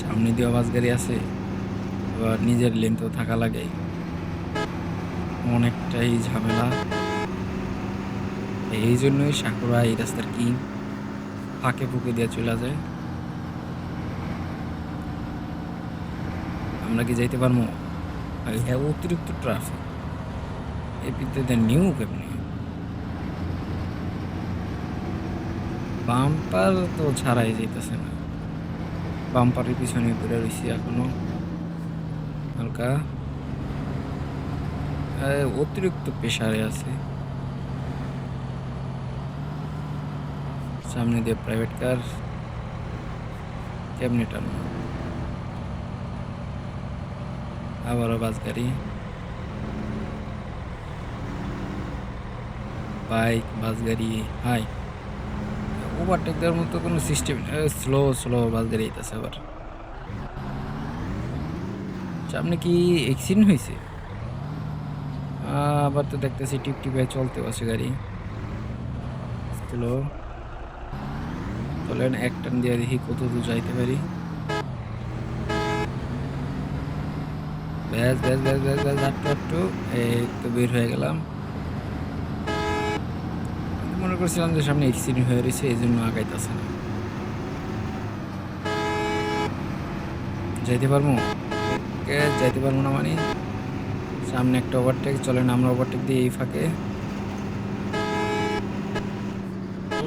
সামনে দিয়েও বাস গাড়ি আছে আবার নিজের লেন তো থাকা লাগে। অনেকটাই ঝামেলা। এই জন্যই সাকুরা এই রাস্তার কি ফাঁকে ফুঁকে দিয়ে চলে যায়। আমরা কি যাইতে পারব? হ্যাঁ অতিরিক্ত ট্রাফিক এই বিদ্যুতে নিউ কেমনি? বাম্পার তো ছাড়াই যাইতেছে না। বাম্পারের পিছনে ঘুরে রয়েছি এখনও। হালকা। অতিরিক্ত প্রেশারে আছে। সামনে দিয়ে প্রাইভেট কার কেমনি টানো আবারও বাস গাড়ি। বাইক, বাস গাড়ি, হাই। ওভারটেক দেওয়ার মতো কোনো সিস্টেম স্লো স্লো বাস গাড়ি আইতেছে আবার। সামনে কি অ্যাক্সিডেন্ট হয়েছে আবার তো দেখতেছি টিপ টিপে চলতে আছে গাড়ি। স্লো চলেন, এক টান দিয়ে দেখি কত দূর যাইতে পারি। ব্যাস ব্যাস ব্যাস ব্যাস ব্যাস আটটু আটটু এই তো বের হয়ে গেলাম। মনে করছিলাম যে সামনে এক্সিডেন্ট হয়ে রয়েছে এই জন্য আগাইতেছে না। যাইতে পারব? যাইতে পারব না মানে? সামনে একটা ওভারটেক চলেন, আমরা ওভারটেক দিয়ে এই ফাঁকে।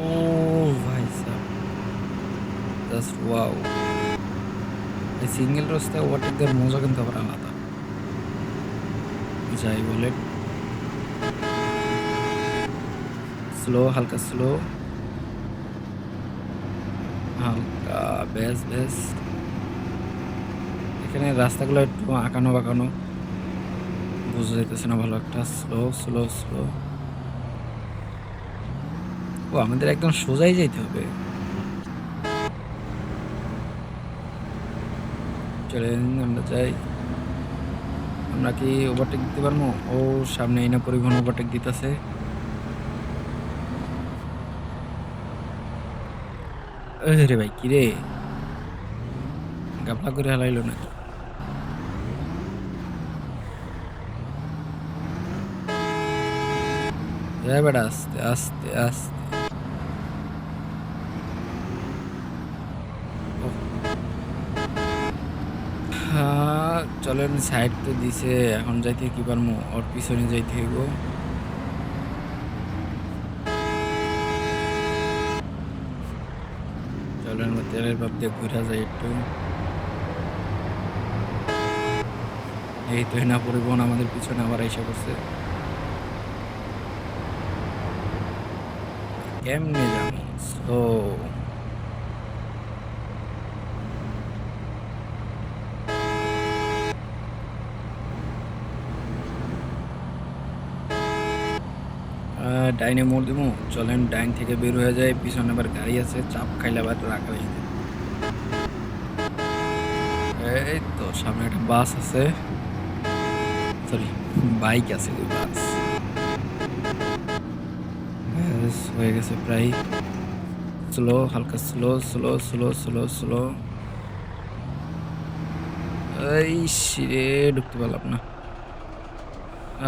ও ভাই জাস্ট ওয়াও সিঙ্গেল রাস্তায় ওভারটেক দেওয়ার মজা কিন্তু আবার আলাদা। যাই বলে স্লো হালকা স্লো হালকা বেশ বেশ এখানে রাস্তাগুলো একটু আঁকানো বাঁকানো। বোঝা যাইতেছে না ভালো একটা। স্লো স্লো স্লো ও, আমাদের একদম সোজাই যাইতে হবে। চলেন, আমরা যাই। আমরা কি ওভারটেক দিতে পারব? ও, সামনে এই না পরিবহন ওভারটেক দিতেছে। রে ভাই কি রে গাপলা করে হালাইলো না এ বেটা আস্তে আস্তে আস্তে চলেন সাইড তো দিছে, এখন যাইতে কি পারমু? ওর পিছনে যাইতে হইব চলেন আমরা তেলের ভাব ঘুরা যাই একটু। এই তো না পরিবহন আমাদের পিছনে আবার এসে পড়ছে। কেমনে যাব আহ, ডাইনে মোড় দেবো চলেন ডাইন থেকে বের হয়ে যায় পিছনে আবার গাড়ি আছে চাপ খাইলে আবার রাখা যায়। এই তো সামনে একটা বাস আছে। সরি বাইক আছে ওই বাস। হয়ে গেছে প্রায়। স্লো হালকা slow slow slow slow slow এই রে, ঢুকতে পারলাম না।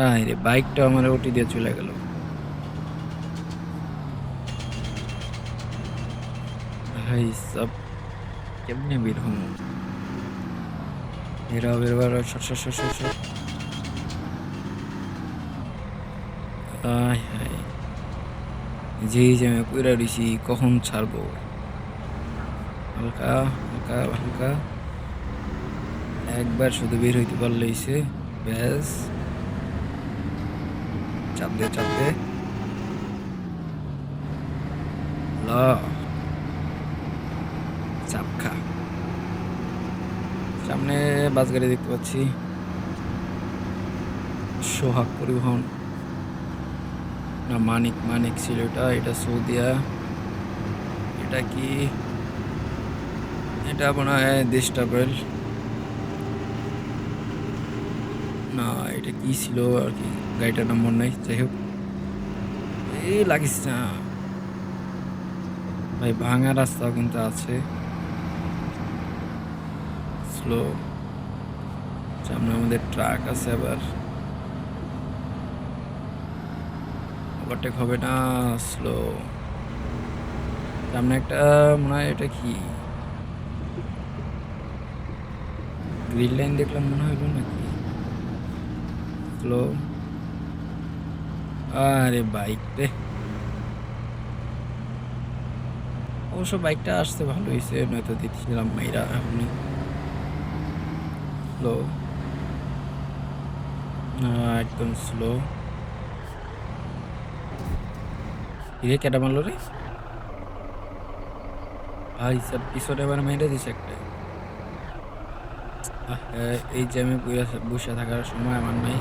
আয় রে বাইকটা আমার ওটি দিয়ে চলে গেল। ভাই, সব কেমনে বের হম? বেরা বেরবার শট শট শট শট শট আয় হায়। যেই যে আমি কইরা দিছি, কখন ছাড়বো? হালকা হালকা হালকা। একবার শুধু বের হইতে পারলে হইছে ব্যাস। চাপ দে চাপ দে। ল চাপ খা সামনে বাস গাড়ি দেখতে পাচ্ছি। সোহাগ পরিবহন। না, মানিক মানিক ছিল এটা এটা সৌদিয়া। এটা কি? এটা আপনার দেশ ট্রাভেল। না, এটা কি ছিল আর কি? গাড়িটার নম্বর নাই, যাই হোক। এই লাগিস না। ভাই, ভাঙা রাস্তা কিন্তু আছে। স্লো সামনে আমাদের ট্রাক আছে আবার। ওভারটেক হবে না, স্লো। সামনে একটা, মনে হয় এটা কি? গ্রিল লাইন দেখলাম মনে হইল নাকি? স্লো। আরে বাইক রে। অবশ্য বাইকটা আসতে ভালো হয়েছে নয়তো দিচ্ছিলাম মাইরা এখনই স্লো। একদম স্লো রে কেটা মারলো রে? ভাই সব পিছনে আবার মেরে দিছে একটা। এই জ্যামে বসে থাকার সময় আমার নাই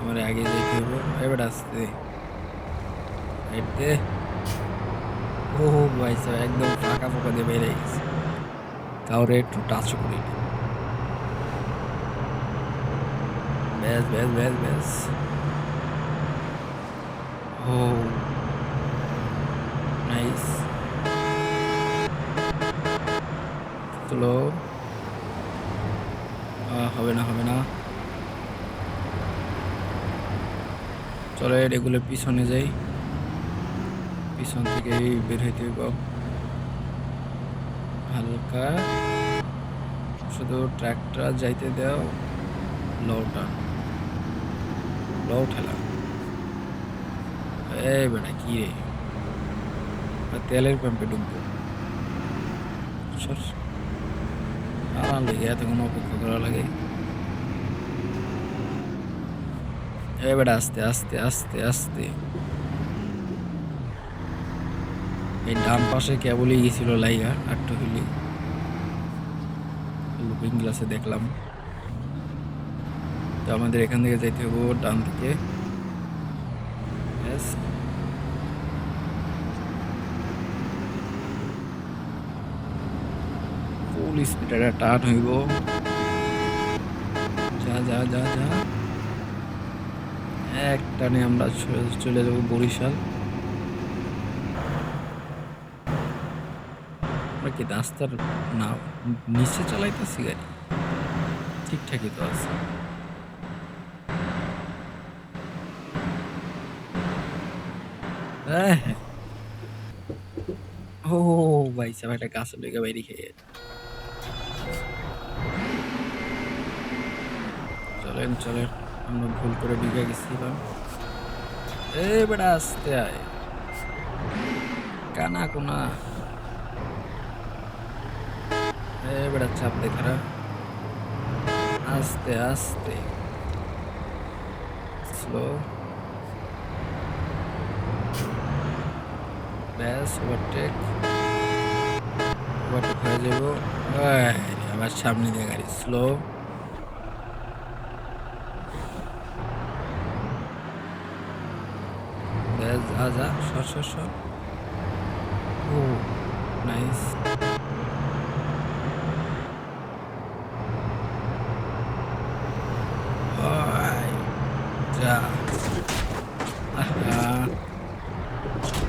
আমার আগে যেতে হবে এবার আসতে হেঁটতে ও ভাই সাহেব একদম ফাঁকা ফাঁকা দিয়ে বেড়ে গেছে। কাউরে একটু টাচ করি ব্যাস ব্যাস ব্যাস ব্যাস ও নাইস চলো হবে না হবে না. চলো এগুলো পিছনে যাই। পিছন থেকেই বের হইতে হইব। হালকা। শুধু ট্র্যাকটা যাইতে দাও। লওটা লও ঠেলা। এই বেটা, কি রে? তেলের পাম্পে সর আরাম লেগে এতক্ষণ অপেক্ষা করা লাগে। এবার আস্তে আস্তে আস্তে আস্তে। এই ডান পাশে কেবলই গেছিল লাইগা, আটটু হইলি লুকিং গ্লাসে দেখলাম। তো আমাদের এখান থেকে যাইতে হব ডান দিকে. ফুল স্পিডে টান হইব। যা যা যা যা। এক টানে আমরা চলে যাব বরিশাল। আমরা কি রাস্তার না, নিচে চালাইতেছি গাড়ি? ঠিকঠাকই তো আছে হ্যাঁ হ্যাঁ। ও, ভাই সাহেব, একটা গাছের বাইরে খেয়ে চলেন চলেন, আমরা ভুল করে ঢুকে গেছিলাম। এ, বেটা, আসতে আয়। কানা, কোনা। এ, বেটা, চাপ দেখারা আস্তে আস্তে। স্লো ব্যাস ওভারটেক ওভারটেক হয়ে যাব। আবার সামনে দিয়ে গাড়ি। স্লো ব্যাস আজা সর সর সর। ও নাইস যা আহা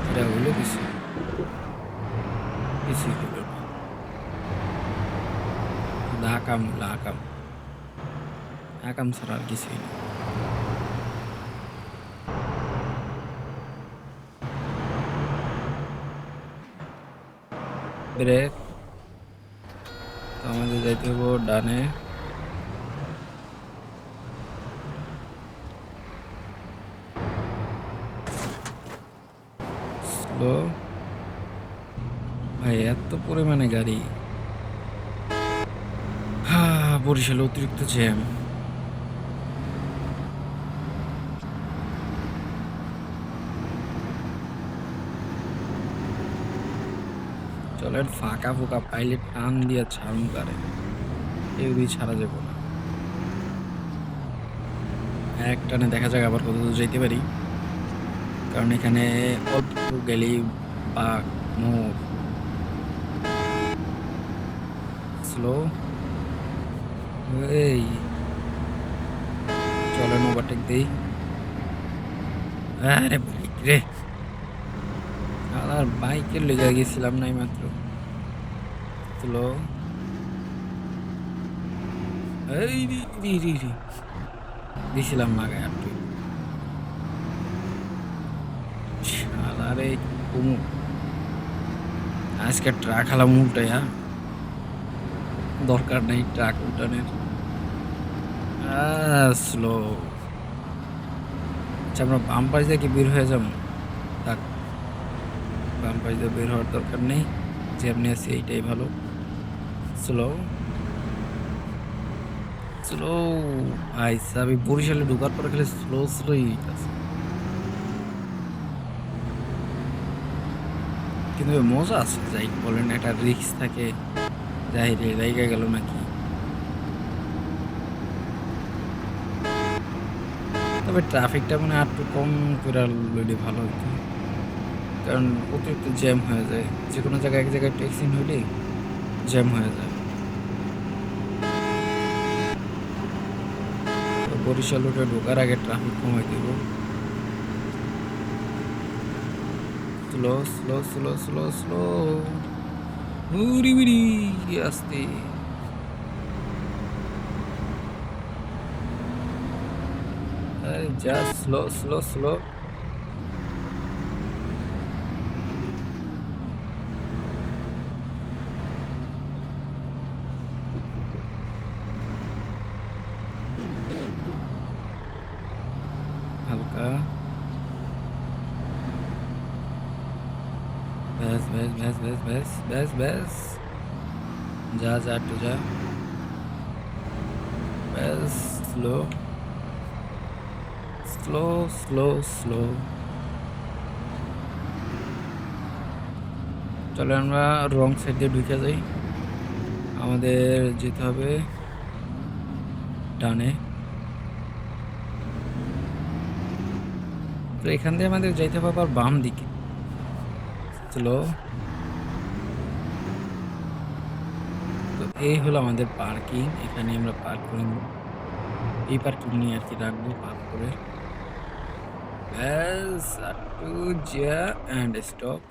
এটা হলো কিছু কিছুই হলো না আকাম হলো আকাম আকাম ছাড়া আর কিছুই না। ব্রেক। আমাদের যাইতে হব ডানে। স্লো ভাই, এত পরিমাণে গাড়ি। বরিশালে অতিরিক্ত জ্যাম। চলেন ফাঁকা ফোকা পাইলে টান দিয়ে ছাড়ুন কারে কেউ দিয়ে ছাড়া যাব না। এক টানে দেখা যাক আবার কত দূর যেতে পারি। কারণ এখানে অল্প গেলেই বাঘ মোর স্লো এই। চলেন ওভারটেক দিই। আরে বাইক রে। আর বাইকের লেগে গেছিলাম নাই মাত্র স্লো এই রি, রি, রি। দিছিলাম লাগায় আরটু। শালারে কমু। আজকে ট্রাক হালাম উল্টাইয়া। দরকার নেই ট্রাক উল্টানের। স্লো। আচ্ছা আমরা বাম পাশ দিয়ে কি বের হয়ে যাব? থাক। বাম পাশ দিয়ে বের হওয়ার দরকার নেই। যেমনি আছি এইটাই ভালো। স্লো। স্লো ভাইসাব আমি বরিশালে ঢোকার পরে খেলে স্লো, স্লোই। কিন্তু মজা আছে যাই বলেন একটা রিস্ক থাকে। যাই রে রাইগা গেল নাকি? তবে ট্রাফিকটা মানে আর একটু কম কইরা লইলে ভালো হইতো। কারণ অতিরিক্ত জ্যাম হয়ে যায়। যেকোনো জায়গায় এক জায়গায় একটু অ্যাক্সিডেন্ট হইলেই জ্যাম হয়ে যায়। বরিশাল রোডে ঢোকার আগে ট্রাফিক কমাই দিব। Slow, slow, slow, slow, slow. উরি বিরি আস্তে। যা স্লো, স্লো, স্লো। হালকা। ব্যাস, ব্যাস, ব্যাস, ব্যাস, ব্যাস। যা, যা একটু যা। ব্যাস স্লো। Slow, slow, slow. চলেন আমরা রং সাইড দিয়ে ঢুইকা যাই। আমাদের যেতে হবে ডানে। তো এখান দিয়ে আমাদের যাইতে হবে আবার বাম দিকে। স্লো। এই হলো আমাদের পার্কিং। এখানে আমরা পার্কিং এই পার্কিং নিয়ে আর কি রাখব পার্ক করে। যা অ্যান্ড স্টপ।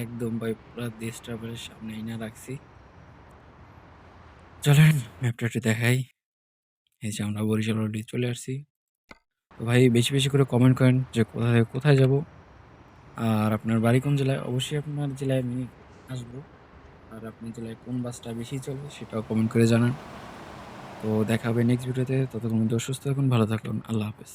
একদম ভাই পুরো দেশ ট্রাভেলের সামনে আইনা রাখছি। চলেন ম্যাপটা একটু দেখাই। এই যে আমরা বরিশাল রোডে চলে আসছি। তো ভাই বেশি, বেশি করে কমেন্ট করেন যে কোথায়, কোথায় যাব? আর আপনার বাড়ি কোন জেলায়? অবশ্যই আপনার জেলায় আমি আসব। আর আপনি জেলায় কোন বাসটা বেশি চলে সেটাও কমেন্ট করে জানান। তো দেখা হবে নেক্সট ভিডিওতে। ততক্ষণ সুস্থ থাকুন, ভালো থাকুন। আল্লাহ হাফেজ।